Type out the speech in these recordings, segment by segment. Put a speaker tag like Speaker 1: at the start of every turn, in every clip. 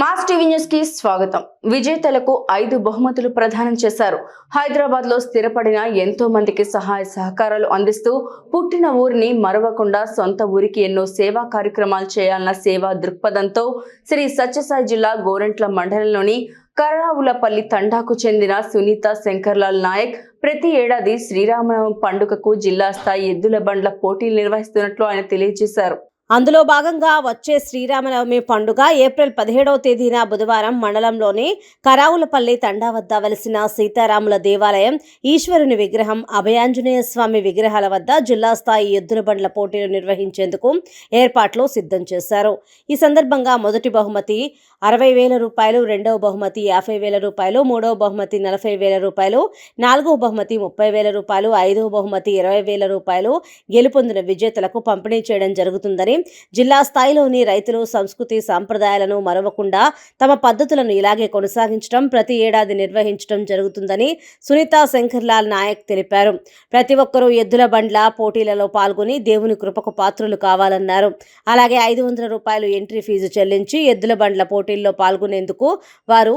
Speaker 1: Mass TV న్యూస్కి స్వాగతం. విజేతలకు ఐదు బహుమతులు ప్రదానం చేశారు. హైదరాబాద్లో స్థిరపడిన ఎంతో మందికి సహాయ సహకారాలు అందిస్తూ పుట్టిన ఊరిని మరవకుండా సొంత ఊరికి ఎన్నో సేవా కార్యక్రమాలు చేయాలన్న సేవా దృక్పథంతో శ్రీ సత్యసాయి జిల్లా గోరెంట్ల మండలంలోని కరావులపల్లి తండాకు చెందిన సునీత శంకర్లాల్ నాయక్ ప్రతి ఏడాది శ్రీరామనవమి పండుగకు జిల్లా స్థాయి ఎద్దుల బండ్ల పోటీలు నిర్వహిస్తున్నట్లు ఆయన తెలియజేశారు.
Speaker 2: అందులో భాగంగా వచ్చే శ్రీరామనవమి పండుగ ఏప్రిల్ పదిహేడవ తేదీన బుధవారం మండలంలోని కరావులపల్లి తండా వద్ద వెలిసిన సీతారాముల దేవాలయం ఈశ్వరుని విగ్రహం అభయాంజనేయ స్వామి విగ్రహాల వద్ద జిల్లా స్థాయి ఎద్దుల బండ్ల పోటీలు నిర్వహించేందుకు ఏర్పాట్లు సిద్ధం చేశారు. ఈ సందర్భంగా మొదటి బహుమతి అరవై వేల రూపాయలు రెండవ బహుమతి యాభై వేల రూపాయలు మూడవ బహుమతి నలభై వేల రూపాయలు నాలుగవ బహుమతి ముప్పై వేల రూపాయలు ఐదవ బహుమతి ఇరవై వేల రూపాయలు గెలుపొందిన విజేతలకు పంపిణీ చేయడం జరుగుతుందని జిల్లా స్థాయిలోని రైతులు సంస్కృతి సాంప్రదాయాలను మరవకుండా తమ పద్ధతులను ఇలాగే కొనసాగించడం ప్రతి ఏడాది నిర్వహించడం జరుగుతుందని సునీత శంకర్లాల్ నాయక్ తెలిపారు. ప్రతి ఒక్కరూ ఎద్దుల బండ్ల పోటీలలో పాల్గొని దేవుని కృపకు పాత్రులు కావాలన్నారు. అలాగే ఐదు వందల రూపాయలు ఎంట్రీ ఫీజు చెల్లించి ఎద్దుల బండ్ల పోటీల్లో పాల్గొనేందుకు వారు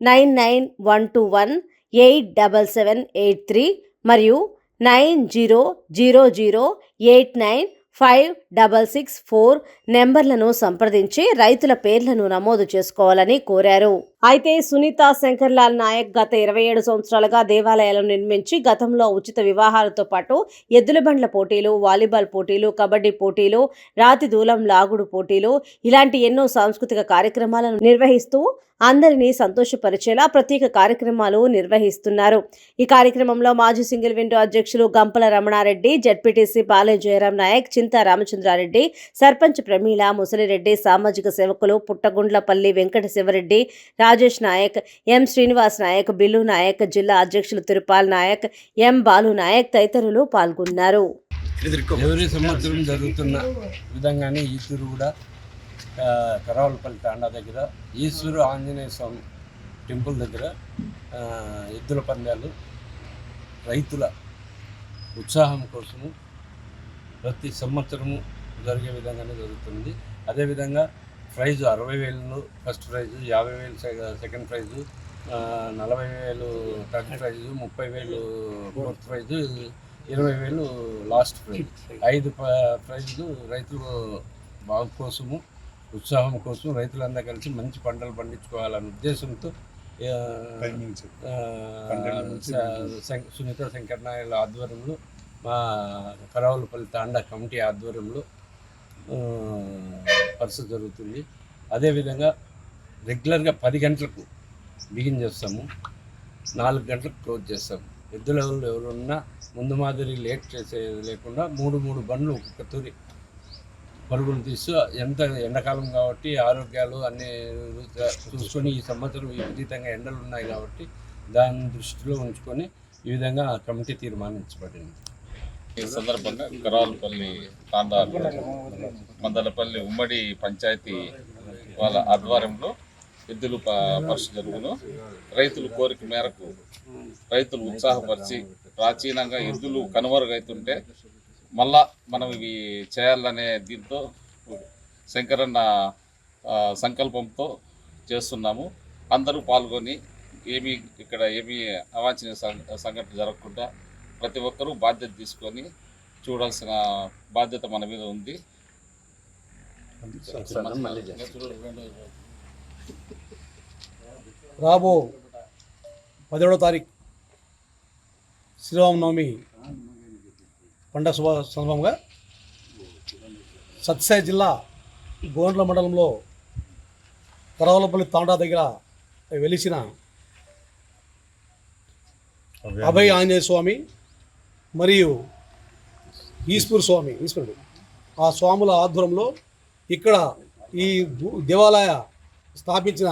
Speaker 2: nine nine one two one eight double seven eight three మరియు nine zero zero zero eight nine five double six four నెంబర్లను సంప్రదించి రైతుల పేర్లను నమోదు చేసుకోవాలని కోరారు. అయితే సునీత శంకర్లాల్ నాయక్ గత ఇరవై ఏడు సంవత్సరాలుగా దేవాలయాలను నిర్మించి గతంలో ఉచిత వివాహాలతో పాటు ఎద్దుల బండ్ల పోటీలు వాలీబాల్ పోటీలు కబడ్డీ పోటీలు రాతి దూలం లాగుడు పోటీలు ఇలాంటి ఎన్నో సాంస్కృతిక కార్యక్రమాలను నిర్వహిస్తూ అందరినీ సంతోషపరిచేలా ప్రత్యేక కార్యక్రమాలు నిర్వహిస్తున్నారు. ఈ కార్యక్రమంలో మాజీ సింగిల్ విండో అధ్యక్షులు గంపల రమణారెడ్డి జడ్పీటీసీ బాలే జయరాం నాయక్ చింతా రామచంద్రారెడ్డి సర్పంచ్ ప్రమీల ముసలిరెడ్డి సామాజిక సేవకులు పుట్టగుండ్లపల్లి వెంకట శివరెడ్డి రాజేష్ నాయక్ ఎం శ్రీనివాస్ నాయక్ బిల్లు నాయక్ జిల్లా అధ్యక్షులు తిరుపాల్ నాయక్ ఎం బాలు నాయక్ తదితరులు పాల్గొన్నారు.
Speaker 3: ఎవరి సంవత్సరం జరుగుతున్న విధంగానే ఈశ్వరు కూడా కరావులపల్లి కరావలపల్లి తాండా దగ్గర ఈశ్వరు ఆంజనేయ స్వామి టెంపుల్ దగ్గర ఎద్దుల పందాలు రైతుల ఉత్సాహం కోసము ప్రతి సంవత్సరము జరిగే విధంగానే జరుగుతుంది. అదేవిధంగా ప్రైజ్ అరవై వేలు ఫస్ట్ ప్రైజు యాభై వేలు సెకండ్ ప్రైజు నలభై వేలు థర్డ్ ప్రైజు ముప్పై వేలు ఫోర్త్ ప్రైజు ఇరవై వేలు లాస్ట్ ప్రైజ్. ఐదు ప్రైజులు రైతులు బాగు కోసము ఉత్సాహం కోసం రైతులందరూ కలిసి మంచి పంటలు పండించుకోవాలనే ఉద్దేశంతో సునీత శంకర్ నాయుల ఆధ్వర్యంలో మా కరావులపల్లి తాండా కమిటీ ఆధ్వర్యంలో పరిస్థితి జరుగుతుంది. అదేవిధంగా రెగ్యులర్గా పది గంటలకు బిగిన్ చేస్తాము. నాలుగు గంటలకు క్లోజ్ చేస్తాము. ఎద్దుల ఎవరున్నా ముందు మాదిరి లేట్ చేసేది లేకుండా మూడు మూడు బండ్లు ఒక్కొక్క తూరి పరుగులు తీస్తూ ఎంత ఎండాకాలం కాబట్టి ఆరోగ్యాలు అన్ని చూసుకొని ఈ సంవత్సరం విపరీతంగా ఎండలు ఉన్నాయి కాబట్టి దాన్ని దృష్టిలో ఉంచుకొని ఈ విధంగా కమిటీ తీర్మానించబడింది.
Speaker 4: ఈ సందర్భంగా కరాలపల్లి తాండా మందలపల్లి ఉమ్మడి పంచాయతీ వాళ్ళ ఆధ్వర్యంలో ఎద్దులు ప- జరుగును. రైతుల కోరిక మేరకు రైతులు ఉత్సాహపరిచి ప్రాచీనంగా ఎద్దులు కనుమరుగైతుంటే మళ్ళా మనం ఇవి చేయాలనే దీంతో శంకరన్న సంకల్పంతో చేస్తున్నాము. అందరూ పాల్గొని ఏమీ ఇక్కడ ఏమీ అవాంఛనీయ సంఘటన జరగకుండా ప్రతి ఒక్కరూ బాధ్యత తీసుకొని చూడాల్సిన బాధ్యత మన మీద ఉంది.
Speaker 5: రాబో పదిహేడో తారీఖు శ్రీరామనవమి పండగ శుభ సందర్భంగా సత్యసాయి జిల్లా గోండ్ల మండలంలో కరవలపల్లి తాండా దగ్గర వెలిసిన అభయ ఆంజనేయ స్వామి మరియు ఈశ్వర్ స్వామి ఈశ్వరుడు ఆ స్వాముల ఆధ్వర్యంలో ఇక్కడ ఈ దేవాలయ స్థాపించిన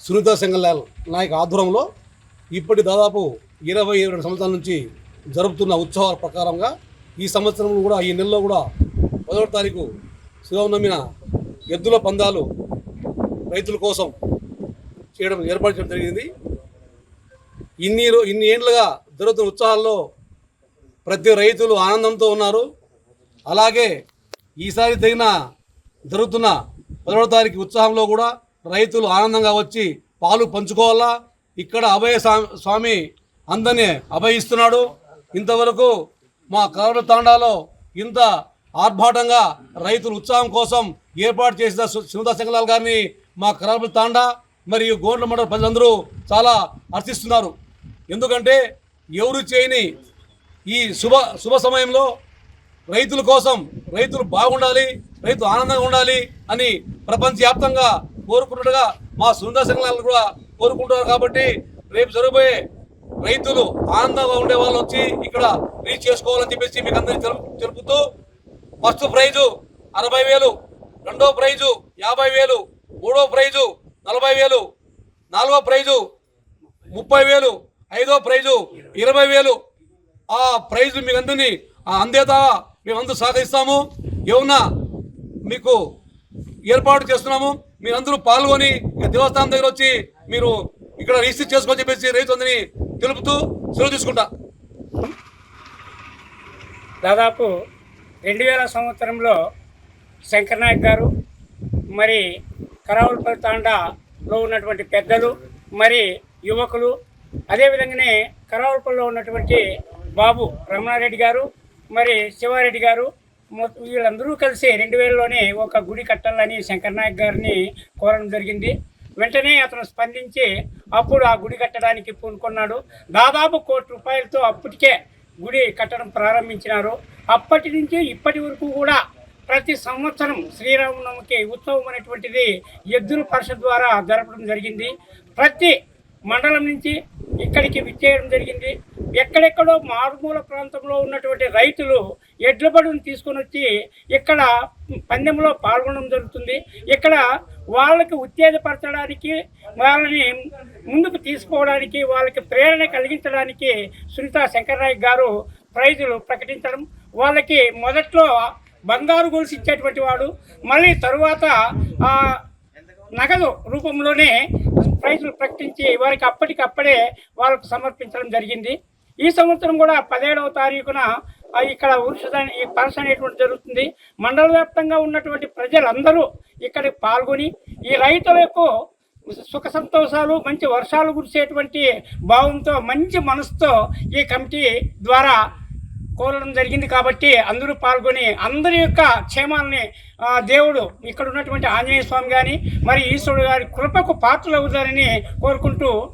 Speaker 5: సునీత సింగల్లాల్ నాయక్ ఆధ్వర్యంలో ఇప్పటి దాదాపు ఇరవై ఇరవై సంవత్సరాల నుంచి జరుపుతున్న ఉత్సవాల ప్రకారంగా ఈ సంవత్సరం కూడా ఈ నెలలో కూడా పదవ తారీఖు శ్రీరామనవమిన ఎద్దుల పందాలు రైతుల కోసం చేయడం ఏర్పాటు చేయడం జరిగింది. ఇన్ని ఇన్ని ఏండ్లుగా జరుగుతున్న ఉత్సవాల్లో ప్రతి రైతులు ఆనందంతో ఉన్నారు. అలాగే ఈసారి తగిన జరుగుతున్న పదవ తారీఖు ఉత్సాహంలో కూడా రైతులు ఆనందంగా వచ్చి పాలు పంచుకోవాలా? ఇక్కడ అభయ స్వామి అందరినీ అభయిస్తున్నాడు. ఇంతవరకు మా కరవడ తాండాలో ఇంత ఆర్భాటంగా రైతుల ఉత్సాహం కోసం ఏర్పాటు చేసిన సు- సునీతా గారిని మా కరవడ తాండా మరియు గోండ్ల మండల ప్రజలందరూ చాలా హర్షిస్తున్నారు ఎందుకంటే ఎవరు చేయని ఈ శుభ శుభ సమయంలో రైతుల కోసం రైతులు బాగుండాలి రైతు ఆనందంగా ఉండాలి అని ప్రపంచవ్యాప్తంగా కోరుకున్నట్టుగా మా సుందర సంఘాలు కూడా కోరుకుంటున్నారు కాబట్టి రేపు జరగబోయే రైతులు ఆనందంగా ఉండే వాళ్ళు వచ్చి ఇక్కడ రీచ్ చేసుకోవాలని చెప్పేసి మీకు అందరికీ తెలుపుతూ ఫస్ట్ ప్రైజు అరవై వేలు రెండో ప్రైజు యాభై వేలు మూడో ప్రైజు నలభై వేలు నాలుగో ప్రైజు ముప్పై వేలు ఐదో ప్రైజు ఇరవై వేలు ఆ ప్రైజ్ మీకు అందరినీ అందేదా మేమందరూ సహకరిస్తాము ఏమన్నా మీకు ఏర్పాటు చేస్తున్నాము మీరందరూ పాల్గొని దేవస్థానం దగ్గర వచ్చి మీరు ఇక్కడ రిజిస్టర్ చేసుకోని చెప్పేసి రైతు అందరినీ తెలుపుతూ సెలవు తీసుకుంటా.
Speaker 6: దాదాపు రెండు వేల సంవత్సరంలో శంకర్నాయక్ గారు మరి కరావులపల్లి తాండాలో ఉన్నటువంటి పెద్దలు మరి యువకులు అదేవిధంగానే కరావులపల్లిలో ఉన్నటువంటి బాబు రమణారెడ్డి గారు మరి శివారెడ్డి గారు వీళ్ళందరూ కలిసి రెండు వేలలోనే ఒక గుడి కట్టాలని శంకర్నాయక్ గారిని కోరడం జరిగింది. వెంటనే అతను స్పందించి అప్పుడు ఆ గుడి కట్టడానికి పూనుకున్నాడు. దాదాపు కోటి రూపాయలతో అప్పటికే గుడి కట్టడం ప్రారంభించినారు. అప్పటి నుంచి ఇప్పటి వరకు కూడా ప్రతి సంవత్సరం శ్రీరామనవమికి ఉత్సవం అనేటువంటిది ఎద్దుల పరిషత్ ద్వారా జరపడం జరిగింది. ప్రతి మండలం నుంచి ఇక్కడికి విచ్చేయడం జరిగింది. ఎక్కడెక్కడో మారుమూల ప్రాంతంలో ఉన్నటువంటి రైతులు ఎడ్ల బడును తీసుకొని వచ్చి ఇక్కడ పందెంలో పాల్గొనడం జరుగుతుంది. ఇక్కడ వాళ్ళకి ఉత్తేజపరచడానికి వాళ్ళని ముందుకు తీసుకోవడానికి వాళ్ళకి ప్రేరణ కలిగించడానికి సునీతా శంకర్రాయ్ గారు ప్రైజులు ప్రకటించడం. వాళ్ళకి మొదట్లో బంగారు గొలుసు ఇచ్చేటువంటి వాడు. మళ్ళీ తరువాత నగదు రూపంలోనే ప్రైజులు ప్రకటించి వారికి అప్పటికప్పుడే వాళ్ళకు సమర్పించడం జరిగింది. ఈ సంవత్సరం కూడా పదిహేడవ తారీఖున ఇక్కడ ఉరుషుదాని ఈ పరస అనేటువంటి జరుగుతుంది. మండల వ్యాప్తంగా ఉన్నటువంటి ప్రజలందరూ ఇక్కడికి పాల్గొని ఈ రైతులకు సుఖ సంతోషాలు మంచి వర్షాలు కురిసేటువంటి భావంతో మంచి మనసుతో ఈ కమిటీ ద్వారా కోరడం జరిగింది కాబట్టి అందరూ పాల్గొని అందరి యొక్క క్షేమాలని దేవుడు ఇక్కడ ఉన్నటువంటి ఆంజనేయ స్వామి కానీ మరి ఈశ్వరుడు గారి కృపకు పాత్రలు అవుతారని కోరుకుంటూ